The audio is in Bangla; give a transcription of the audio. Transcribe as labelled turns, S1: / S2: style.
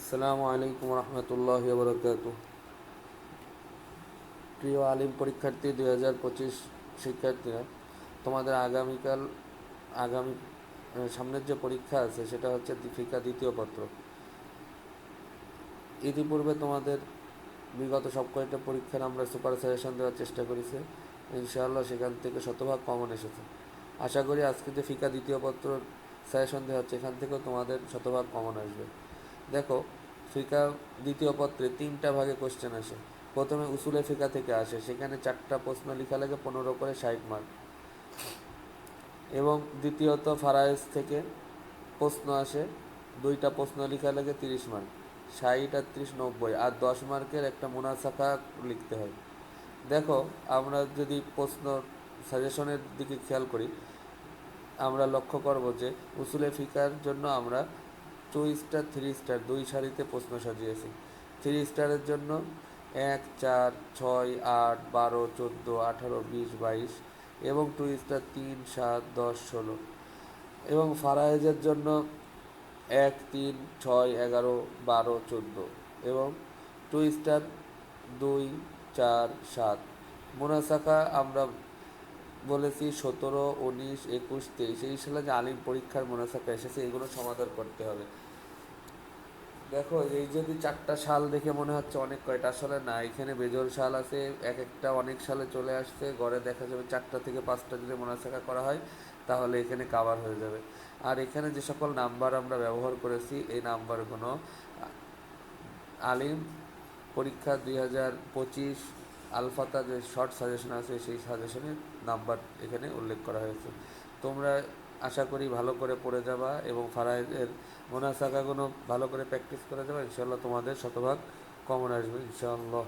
S1: আসসালামু আলাইকুম রহমতুল্লাহ বরকাত প্রিয় আলিম পরীক্ষার্থী, দুই হাজার পঁচিশ শিক্ষার্থীরা, তোমাদের আগামীকাল, আগামী সামনের যে পরীক্ষা আছে, সেটা হচ্ছে দীপিকা দ্বিতীয় পত্র। ইতিপূর্বে তোমাদের বিগত সব কয়েকটা পরীক্ষার আমরা সুপার সাজেশন দেওয়ার চেষ্টা করেছি। ইনশাআল্লাহ সেখান থেকে শতভাগ কমন এসেছে। আশা করি আজকে যে ফিকা দ্বিতীয় পত্র সাজেশন দেওয়া হচ্ছে, এখান থেকেও তোমাদের শতভাগ কমন আসবে। দেখো ফিকা দ্বিতীয় পত্রে তিনটা ভাগে কোশ্চেন আসে। প্রথমে উসুলে ফিকা থেকে আসে, সেখানে চারটা প্রশ্ন লেখা লাগে, পনেরো করে ষাট মার্ক এবং দ্বিতীয়ত ফারায়েজ থেকে প্রশ্ন আসে, দুইটা প্রশ্ন লেখা লাগে তিরিশ মার্ক ষাট আর ত্রিশ নব্বই, আর দশ মার্কের একটা মুনাসাখা লিখতে হয়। দেখো, আমরা যদি প্রশ্ন সাজেশনের দিকে খেয়াল করি, আমরা লক্ষ্য করব যে উসুলে ফিকার জন্য আমরা টু স্টার থ্রি স্টার দুই সারিতে প্রশ্ন সাজিয়েছি। থ্রি স্টারের জন্য এক, চার, ছয়, আট, বারো, চোদ্দ, আঠারো, বিশ, বাইশ এবং টু স্টার তিন, সাত, দশ, ষোলো। এবং ফারায়েজের জন্য এক, তিন, ছয়, এগারো, বারো, চোদ্দ এবং টু স্টার দুই, চার, সাত। মোনাসাকা আমরা বলেছি সতেরো, উনিশ, একুশ, তেইশ। এই সালে যে আলিম পরীক্ষার মোনাসাকা এসেছে, এগুলো সমাধান করতে হবে। দেখো, এই যদি চারটা সাল দেখে মনে হচ্ছে অনেক কয়টা আসলে না, এখানে বেজল সাল আছে, এক একটা অনেক সালে চলে আসছে গড়ে দেখা যাবে চারটা থেকে পাঁচটা যদি মোনাসাকা করা হয়, তাহলে এখানে কাভার হয়ে যাবে। আর এখানে যে সকল নাম্বার আমরা ব্যবহার করেছি, এই নাম্বারগুলো, আলিম, পরীক্ষা দুই হাজার পঁচিশ, আলফাতা যে শর্ট সাজেশন আছে, সেই সাজেশনের নাম্বার এখানে উল্লেখ করা হয়েছে। তোমরা আশা করি ভালো করে পড়ে যাবা এবং ফারায়ের মোনাসাকাগুলো ভালো করে প্র্যাকটিস করে যাবা। ইনশাল্লাহ তোমাদের শতভাগ কমন আসবে, ইনশাআল্লাহ।